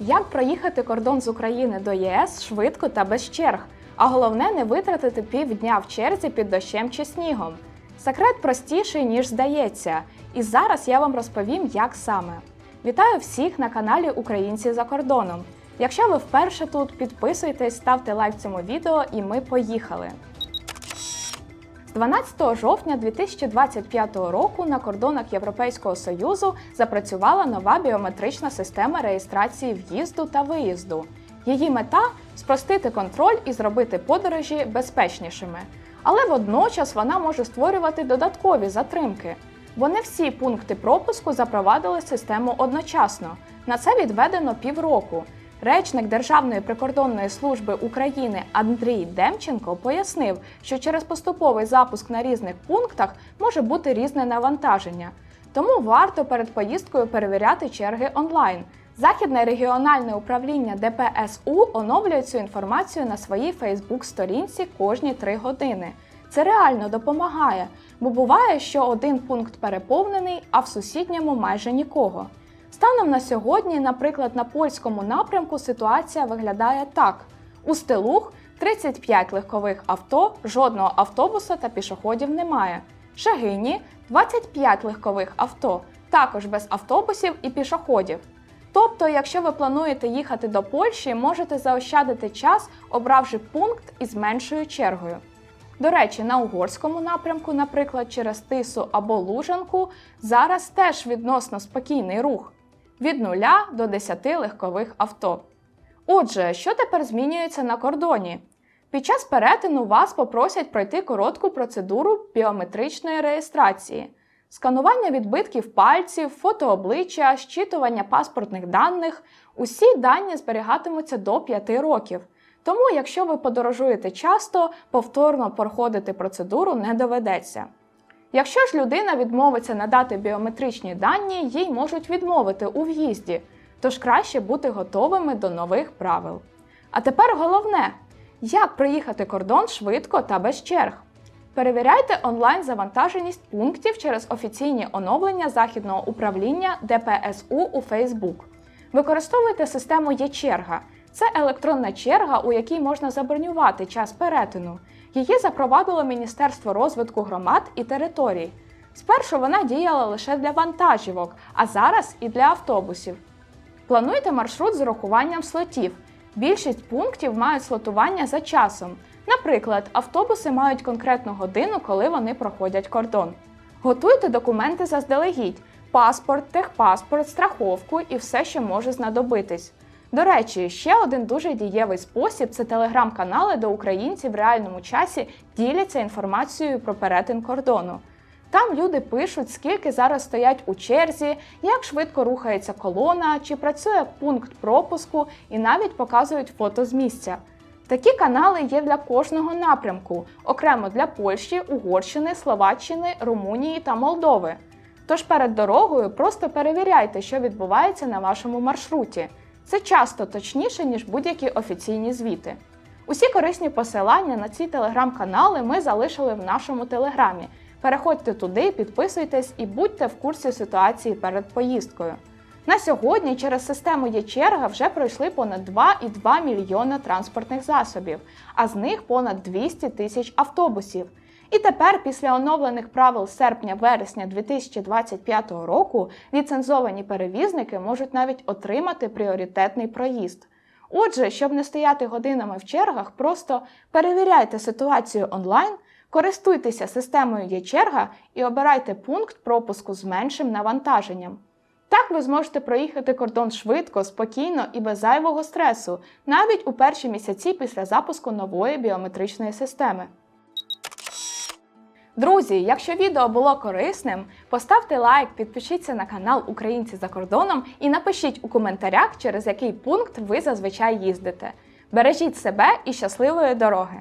Як проїхати кордон з України до ЄС швидко та без черг, а головне не витратити півдня в черзі під дощем чи снігом. Секрет простіший, ніж здається, і зараз я вам розповім, як саме. Вітаю всіх на каналі Українці за кордоном. Якщо ви вперше тут, підписуйтесь, ставте лайк цьому відео, і ми поїхали. З 12 жовтня 2025 року на кордонах Європейського Союзу запрацювала нова біометрична система реєстрації в'їзду та виїзду. Її мета спростити контроль і зробити подорожі безпечнішими. Але водночас вона може створювати додаткові затримки, бо не всі пункти пропуску запровадили систему одночасно. На це відведено півроку. Речник Державної прикордонної служби України Андрій Демченко пояснив, що через поступовий запуск на різних пунктах може бути різне навантаження. Тому варто перед поїздкою перевіряти черги онлайн. Західне регіональне управління ДПСУ оновлює цю інформацію на своїй Фейсбук-сторінці кожні три години. Це реально допомагає, бо буває, що один пункт переповнений, а в сусідньому майже нікого. Станом на сьогодні, наприклад, на польському напрямку ситуація виглядає так: у Стелух 35 легкових авто, жодного автобуса та пішоходів немає. Шагині 25 легкових авто, також без автобусів і пішоходів. Тобто, якщо ви плануєте їхати до Польщі, можете заощадити час, обравши пункт із меншою чергою. До речі, на угорському напрямку, наприклад, через Тису або Лужанку, зараз теж відносно спокійний рух від 0 до 10 легкових авто. Отже, що тепер змінюється на кордоні? Під час перетину вас попросять пройти коротку процедуру біометричної реєстрації, сканування відбитків пальців, фото обличчя, щитування паспортних даних. Усі дані зберігатимуться до 5 років. Тому, якщо ви подорожуєте часто, повторно проходити процедуру не доведеться. Якщо ж людина відмовиться надати біометричні дані, їй можуть відмовити у в'їзді, тож краще бути готовими до нових правил. А тепер головне, як проїхати кордон швидко та без черг. Перевіряйте онлайн завантаженість пунктів через офіційні оновлення західного управління ДПСУ у Facebook. Використовуйте систему «Є-черга». Це електронна черга, у якій можна забронювати час перетину. Її запровадило Міністерство розвитку громад і територій. Спершу вона діяла лише для вантажівок, а зараз і для автобусів. Плануйте маршрут з урахуванням слотів. Більшість пунктів мають слотування за часом. Наприклад, автобуси мають конкретну годину, коли вони проходять кордон. Готуйте документи заздалегідь: паспорт, техпаспорт, страховку і все, що може знадобитись. До речі, ще один дуже дієвий спосіб це телеграм-канали, де українці в реальному часі діляться інформацією про перетин кордону. Там люди пишуть, скільки зараз стоять у черзі, як швидко рухається колона, чи працює пункт пропуску, і навіть показують фото з місця. Такі канали є для кожного напрямку, окремо для Польщі, Угорщини, Словаччини, Румунії та Молдови. Тож перед дорогою просто перевіряйте, що відбувається на вашому маршруті. Це часто точніше, ніж будь-які офіційні звіти. Усі корисні посилання на ці телеграм-канали ми залишили в нашому телеграмі. Переходьте туди, підписуйтесь і будьте в курсі ситуації перед поїздкою. На сьогодні через систему Є-черга вже пройшли понад 2,2 мільйона транспортних засобів, а з них понад 200 тисяч автобусів. І тепер, після оновлених правил серпня-вересня 2025 року, ліцензовані перевізники можуть навіть отримати пріоритетний проїзд. Отже, щоб не стояти годинами в чергах, просто перевіряйте ситуацію онлайн, користуйтеся системою Є-черга і обирайте пункт пропуску з меншим навантаженням. Так ви зможете проїхати кордон швидко, спокійно і без зайвого стресу, навіть у перші місяці після запуску нової біометричної системи. Друзі, якщо відео було корисним, поставте лайк, підпишіться на канал Українці за кордоном і напишіть у коментарях, через який пункт ви зазвичай їздите. Бережіть себе і щасливої дороги!